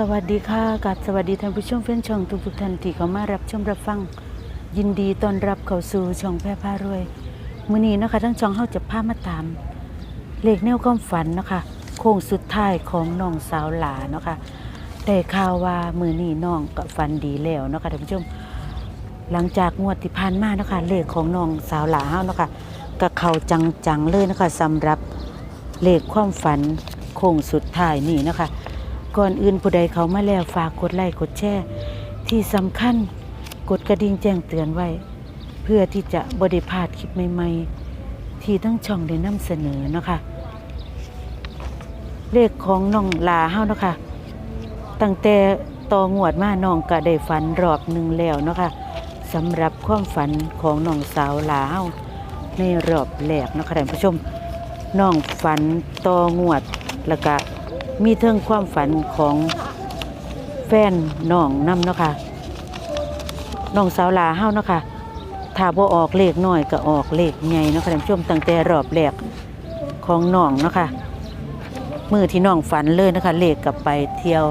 สวัสดีค่ะกับสวัสดีท่านผู้ชมแฟนช่องทุกทุกท่านที่เข้ามารับชมรับฟัง ยินดีต้อนรับเข้าสู่ช่องแพร่พารวยมื้อนี้นะคะทั้งช่องเฮาจะพามาตาม เลขแนวความฝันนะคะโค้งสุดท้ายของน้องสาวหลาเนาะคะได้ข่าวว่ามื้อนี้น้องก็ฝันดีแล้วเนาะคะท่านผู้ชม หลังจากงวดที่ผ่านมาเนาะคะเลขของน้องสาวหลาเฮาเนาะคะก็เข้าจังๆเลยเนาะคะสำหรับเลขความฝันโค้งสุดท้ายนี่เนาะคะ ก่อนอื่นผู้ใดเขามาแล้วฝากกดไลค์กดแชร์ที่สำคัญกดกระดิ่งแจ้งเตือนไว้ เพื่อที่จะบริพลาดคลิปใหม่ๆ ที่ทั้งช่องได้นำเสนอนะคะ เลขของน้องลาเฮานะคะตั้งแต่ต่องวดมาน้องก็ได้ฝันรอบหนึ่งแล้วนะคะสำหรับความฝันของน้องสาวลาเฮาในรอบแรกนะคะท่านผู้ชมน้องฝันต่องวดแล้วก็ มีเทิงความฝันของแฟนน้องน้ำเนาะค่ะน้องสาวลาเฮาเนาะค่ะถ้าบ่ออกเลขน้อยก็ออกเลขใหญ่เนาะค่ะท่านผู้ชมตั้งแต่รอบแรกของน้องเนาะค่ะมือที่น้องฝันเลยนะคะเลขกลับไปเที่ยว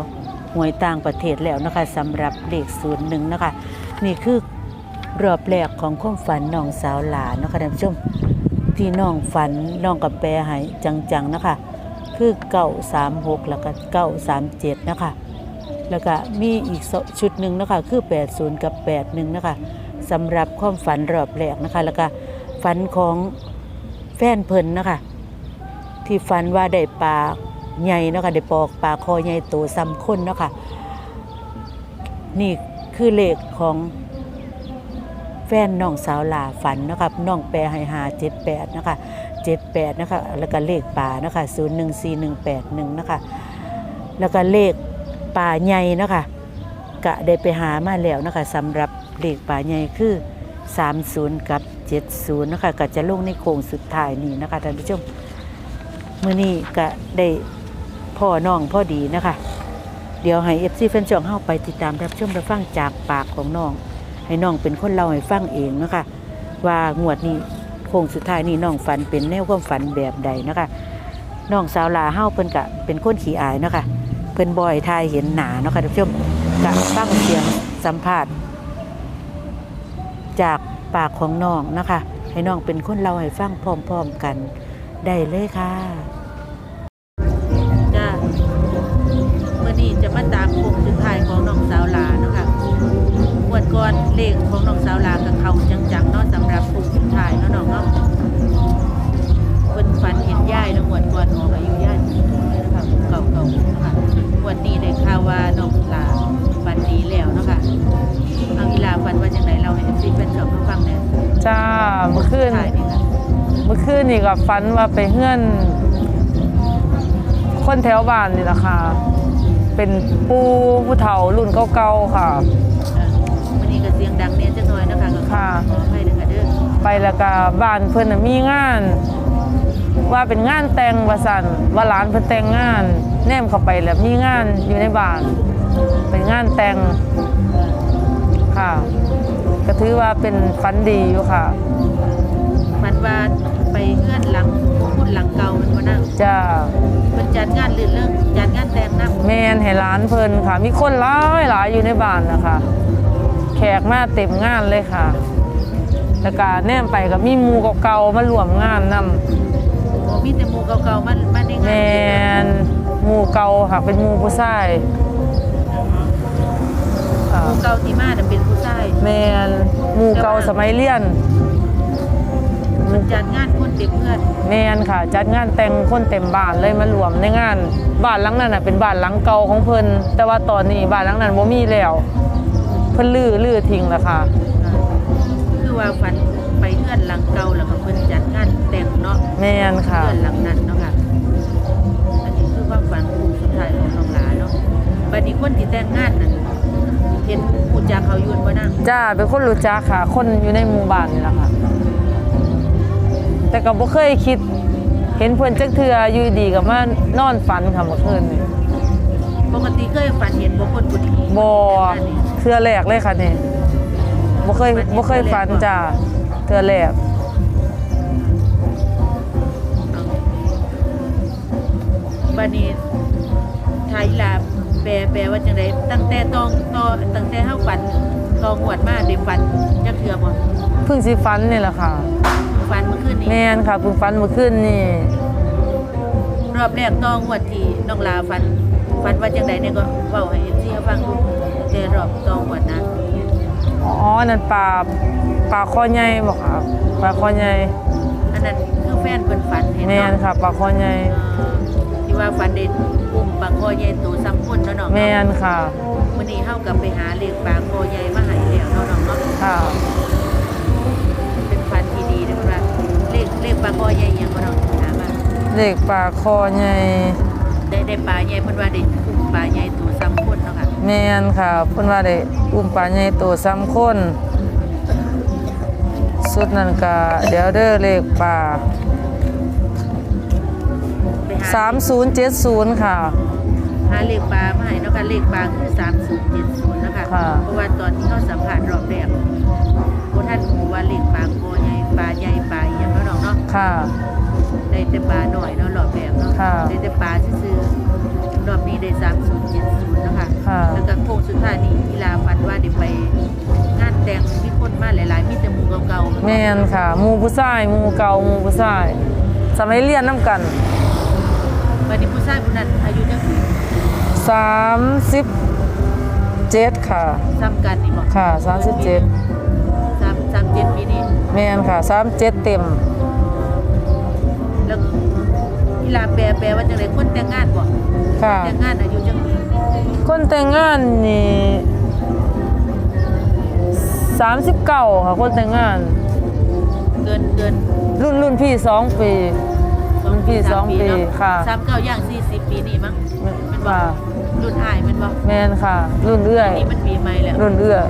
หวยต่างประเทศแล้วนะคะสำหรับเลขศูนย์หนึ่งนะคะนี่คือรอบแรกของความฝันน้องสาวหลาเนาะค่ะท่านผู้ชมที่น้องฝันน้องกับแปรให้จังๆนะคะ คือเก้าสามหกแล้วก็เก้าสามเจ็ดนะคะ แล้วก็มีอีกชุดหนึ่งนะคะ คือแปดศูนย์กับแปดหนึ่งนะคะสำหรับความฝันรอบแรกนะคะ แล้วก็ฝันของแฟนเพลินนะคะ ที่ฝันว่าได้ปลาใหญ่นะคะได้ปอกปลาคอใหญ่ตัวซ้ำคนนะคะนี่คือเลขของแฟนน้องสาวลาฝันนะคะน้องแปรให้หาเจ็ดแปดนะคะ 78นะคะแล้วก็เลขป่านะคะ014181นะคะแล้วก็เลขป่าใหญ่นะคะกะได้ไปหามาแล้วนะคะสำหรับเลขป่าใหญ่คือ 30 กับ 70นะคะก็จะลงในโค้งสุดท้ายนี้นะคะท่านผู้ชมมื้อนี้ก็ได้พ่อน้องพ่อดีนะคะ เดี๋ยวให้ FC แฟนช่องเฮาไปติดตามรับชมรับฟังจากปากของน้อง ให้น้องเป็นคนเล่าให้ฟังเองนะคะ ว่างวดนี้ ค้งสุดท้ายนี่น้องฝันเป็นแนวความฝันแบบใดนะคะน้องสาวลาเฮาเพิ่นกะเป็นคนขี้อายเนาะคะเพิ่นบ่อยทายเห็นหนาเนาะค่ะท่านผู้ชมกะฟังเสียงสัมภาษณ์จากปากของน้องนะคะ ให้น้องเป็นคนเราให้ฟังพร้อมๆกันได้เลยค่ะ มื่อคืนถ่ายนี่ค่ะเมื่อคืนนี่ก็ฝันว่าไปเฮือน คนแถวบ้านนี่แหละค่ะ เป็นปูผู้เฒ่ารุ่นเก่าๆค่ะเอ่อมื้อนี้ก็เสียงดังแน่จักหน่อยนะคะก็ขอค่ะขออภัยด้วยค่ะเด้อไปแล้วก็บ้านเพิ่นน่ะมีงาน ว่าเป็นงานแต่งว่าสั่นว่าหลานเพิ่นแต่งงาน แนมเข้าไปแล้วมีงานอยู่ในบ้าน เป็นงานแต่งค่ะ ก็ถือว่าเป็นฝันดีอยู่ค่ะฝันว่าไปเฮือนหลังคุณหลังเก่ามันบ่นั่งจ้าเพิ่นจัดงานลื่นเรื่องจัดงานแต่งนำแมนให้ร้านเพิ่นค่ะ มีคนหลายหลายอยู่ในบ้านนะคะแขกมาเต็มงานเลยค่ะแล้วก็แนมไปก็มีหมูเก่าๆมารวมงานนำโอ้มีแต่หมู่เก่าๆมามาในแมงานนหมูเก่าค่ะเป็นหมูผู้ชาย ค่ะหมู่เก่าที่มาน่ะเป็นผู้ชายแมนหมูเก่าสมัยเรียน มันจัดงานคนเต็มเพื่อนแมนค่ะ จัดงานแต่งคนเต็มบ้านเลยมารวมในงานบ้านหลังนั้นน่ะเป็นบ้านหลังเก่าของเพิ่นแต่ว่าตอนนี้บ้านหลังนั้นบ่มีแล้วเพิ่นลื้อลื้อทิ้งแล้วค่ะ คือว่าฝันไปเฮือนหลังเก่าแล้วก็เพิ่นจัดงานแต่งเนาะแม่นค่ะเฮือนหลังนั้นเนาะค่ะอันนี้คือความฝันคู่สุดท้ายของน้องหลาเนาะบัดนี้คนที่แต่งงานน่ะ เห็นผู้จักเขาอยุ่นบ่นั่งจ้าเป็นคนรู้จักค่ะ คนอยู่ในหมู่บ้านนี่แหละค่ะ แต่ก็บ่เคยคิด เห็นเพิ่นจักเทื่ออยู่ดีก็มานอนฝันค่ะเมื่อคืนนี่ปกติเคยฝันเห็นบ่คนผู้นี้บ่เทื่อแรกเลยค่ะนี่บ่เคยบ่เคยฝันจ้าเทื่อแรกบัดนี้ทายลา แปลแปลว่าจังไดตั้งแต่ตองตอตั้งแต่เฮาฝันตองหวดมาได้ฝันจักเทื่อบ่เพิ่งสิฟันนี่แหละค่ะฝันเมื่อคืนนี้แม่นค่ะเพิ่งฟันเมื่อคืนนี่ รอบแรกตองหวดที่น้องลาฝันฝันว่าจังไดเนี่ยก็เว้าให้ FC เขาฟังดูแต่รอบตองหวดนะอ๋อนั่นปลาปลาคอใหญ่บอกค่ะปลาคอใหญ่อันนั้นคือแฟนเพิ่นฝันเห็นแม่นเนาะค่ะปลาคอใหญ่เอ่อที่ว่าฝันได้อุ้ม ปลาคอใหญ่ตัวซ้ำคนเนาะน้องแม่นค่ะ วันนี้เฮากับไปหาเลขปลาคอใหญ่มาให้แล้วเนาะน้องเนาะค่ะเป็นฝันที่ดีเด้อว่าเลขเลขปลาคอใหญ่อิหยังบ่น้องถามว่าเด็กปลาคอใหญ่ได้ได้ปลาใหญ่เพิ่นว่าได้อุ้มปลาใหญ่ตัวซ้ำคนเนาะค่ะแม่นค่ะเพิ่นว่าได้อุ้มปลาใหญ่โตซ้ำคน สุดนั่นก็เดี๋ยวเด้อเลขปลาไปหา 3070 ค่ะ หาเลขปลามาให้เนาะค่ะเลขปลาคือ3070นะคะค่ะ เพราะว่าตอนที่เขาสัมภาษณ์รอบแรกบ่ท่านรู้ว่าเลขปลาคอใหญ่ปลาใหญ่ปลาอิหยังเนาะน้องเนาะค่ะ ได้แต่ปลาหน่อยเนาะรอบแรกเนาะค่ะได้แต่ปลาซื่อๆรอบนี้ได้3070เนาะค่ะค่ะ แล้วก็โค้งสุดท้ายนี่กีฬาฟันว่าได้ไปงานแต่งมีคนมาหลายๆมีแต่หมู่เก่าๆ แม่นค่ะหมู่ผู้ชายหมู่เก่าหมู่ผู้ชายสมัยเรียนนํกัน วันนี้ผู้ชายผู้นั้นอายุจังสิ37ค่ะ ซ้ำกันนี่บอกค่ะ37สามสามเจ็ดปีนี้ แม่นค่ะ37เต็ม แล้วกีฬาแปลแปลว่าจังไดคนแต่งงานบ่ค่ะ แต่งงานอายุจังปีคนแต่งงานนี่39ค่ะ คนแต่งงาน เกินเกินรุ่นรุ่นพี่2ปี รุ่นพี่สองปีเนาค่ะสามเก้าย่างสี่สิบปีนี่มั้งมันบ่ค่ะ รุ่นอ้ายมันบ่แม่นค่ะ รุ่นเอื้อย นี่มันปีใหม่แล้วรุ่นเอื้อย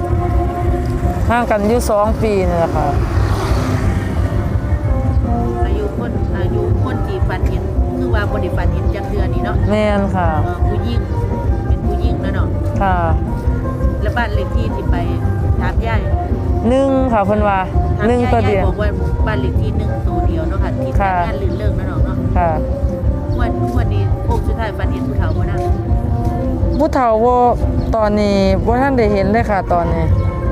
ห่างกันอยู่2ปีนี่แหละค่ะ อายุคนอายุคนที่ฝันเห็นคือว่าบ่ได้ฝันเห็นจักเทื่อนี่เนาะแม่นค่ะ เอ่อผู้หญิงเป็นผู้หญิงแล้วเนาะค่ะแล้วบ้านเลขที่ที่ไปถามยายหนึ่งค่ะเพิ่นว่าถาม หนึ่งยายตัวเดียายยวบอกว่าบ้านเลขที่หนึ่งตัวเดียวเนาะค่ะที่ค่ะ ทำงานลื่นเริงแล้วเนาะเนาะค่ะวันวันนี้พวกสุดท้ายฝันเห็นผู้เฒ่าบ่นะผู้เฒ่าบ่ตอนนี้บ่ทันได้เห็นเลยค่ะตอนนี้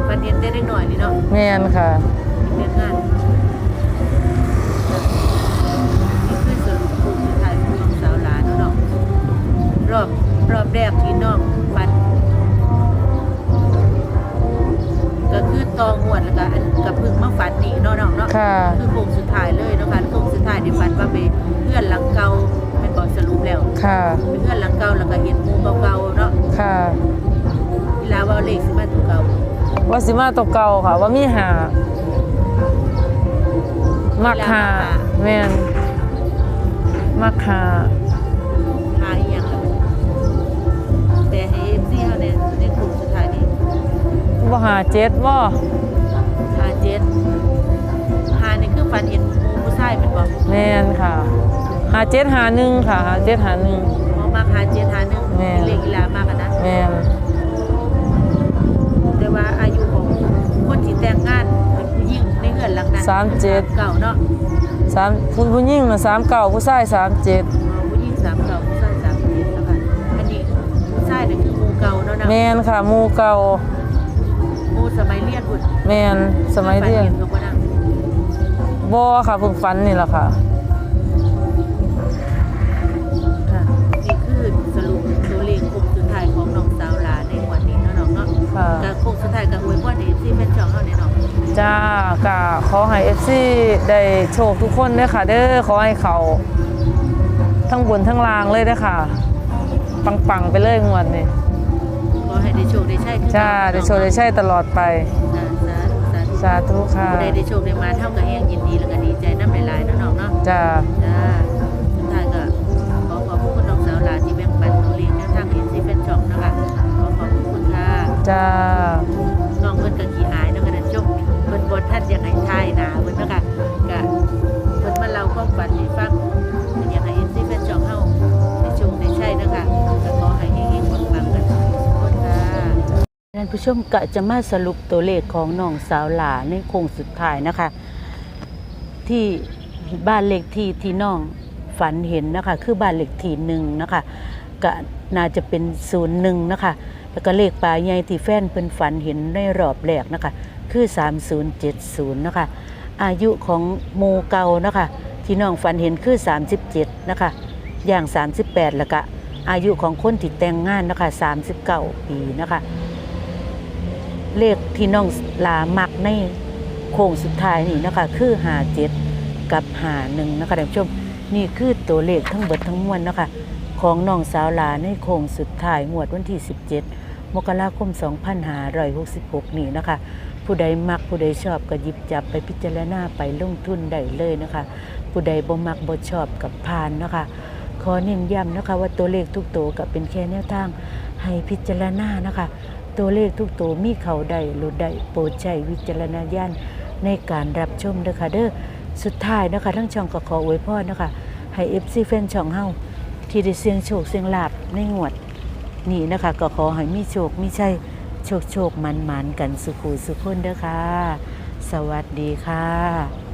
ฝันเห็นได้เล็กน้อยนี่เนาะแม่นค่ะที่เป็นงานนี่ ว่าสิมาตัวเก่าค่ะ ว่ามีหามักหาแม่นมักหาหาอีหยังแล้วแต่ให้ FC เฮาเนี่ยในโค้งสุดท้ายนี่บ่หาเจ็ดบ่หาเจ็ดหานี่คือฝันเห็นหมู่ผู้ชายแมันบอกแม่นค่ะหาเจ็ดหาหนึ่งค่ะหาเจ็ดหาหนึ่งมองมาหาเจ็ดหาหนึ่งแม่เป็นเลขกีฬามากอะนะแม่น แต่งงานเป็นผู้หญิงในเฮือนหลังนั้นเก่าเนาะสามผู้ผู้หญิงน่ะ39ผู้ชาย37ผู้หญิงสามเก่าผู้ชายสามเจ็ดแล้วค่ะอันนี้ผู้ชายเนี่ยคือหมูเก่าเนาะนะแม่นค่ะหมู่เก่าหมูสมัยเรียนบุญแม่นสมัยเรียนก็บ่นั่งบ่ค่ะเพิ่งฝันนี่ล่ะค่ะ ค่ะนี่คือสรุปตัวเลขโค้งสุดท้ายของน้องสาวหลานในวันนี้เนาะน้องเนาะ ค่ะก็โค้งสุดท้ายก็อวยพรให้ จ้ากะขอให้ FC ได้โชคทุกคนเด้อค่ะเด้อขอให้เขาทั้งบนทั้งล่างเลยเด้อค่ะ ปังๆไปเลยงวดนี้ขอให้ได้โชคได้ใช้คือจ้าได้โชคได้ใช้ตลอดไป สาธุสาธุสาธุค่ะผู้ใดได้โชคได้มาเท่ากับแฮงยินดีแล้วก็ดีใจนำหลายๆเนาะน้องเนาะจ้าจ้าสุดท้ายก็ขอขอบคุณน้องสาวหลานที่แบ่งปันตัวเลขแนวทางเอ็นซีเป็นช่องนะคะขอขอบคุณค่ะจ้า อยากให้ทายหนาเพิ่นเนาะค่ะก็เพิ่นมาเล่าความฝันให้ฟังเพิ่นอยากให้เอ็นซีเป็นช่องเฮาได้ชคได้ใช้เนาะค่ะก็ขอให้เฮงๆปังๆกันทุกคนค่ะท่านผู้ชมก็จะมาสรุปตัวเลขของน้องสาวหลาในโค้งสุดท้ายนะคะ ที่บ้านเลขที่ที่น้องฝันเห็นนะคะ คือบ้านเลขที่หนึ่งนะคะก็น่าจะเป็นศูนย์หนึ่งนะคะ แล้วก็เลขปลายใหญ่ที่แฟนเพิ่นฝันเห็นในรอบแรกนะคะ คือ 3070นะคะอายุของหมูเก่านะคะที่น้องฝันเห็นคือ 37นะคะอย่าง 38แล้วก็อายุของคนที่แต่งงานนะคะ39 ปีนะคะเลขที่น้องลามักในโค้งสุดท้ายนี่นะคะคือ57กับ51นะคะท่านผู้ชมนี่คือตัวเลขทั้งเบิดทั้งมวลนะคะของน้องสาวลาในโค้งสุดท้ายงวดวันที่ 17 มกราคม 2566 นี้นะคะ ผู้ใดมักผู้ใดชอบก็หยิบจับไปพิจารณาไปลงทุนได้เลยนะคะ ผู้ใดบ่มักบ่ชอบกับพานนะคะขอเน้นย้ำนะคะว่าตัวเลขทุกตัวก็เป็นแค่แนวทางให้พิจารณานะคะ ตัวเลขทุกตัวมีเขาใดหลุดใดโปรดใช้วิจารณญาณในการรับชมเด้อค่ะเด้อสุดท้ายนะคะ ทั้งช่องก็ขออวยพรนะคะ ให้ FC แฟนช่องเฮาที่ได้เสียงโชคเสียงลาบในงวด นี่นะคะ ก็ขอให้มีโชคมีชัย โชคโชคมันมันๆกันสุขุสุขุนเด้อค่ะ สวัสดีค่ะ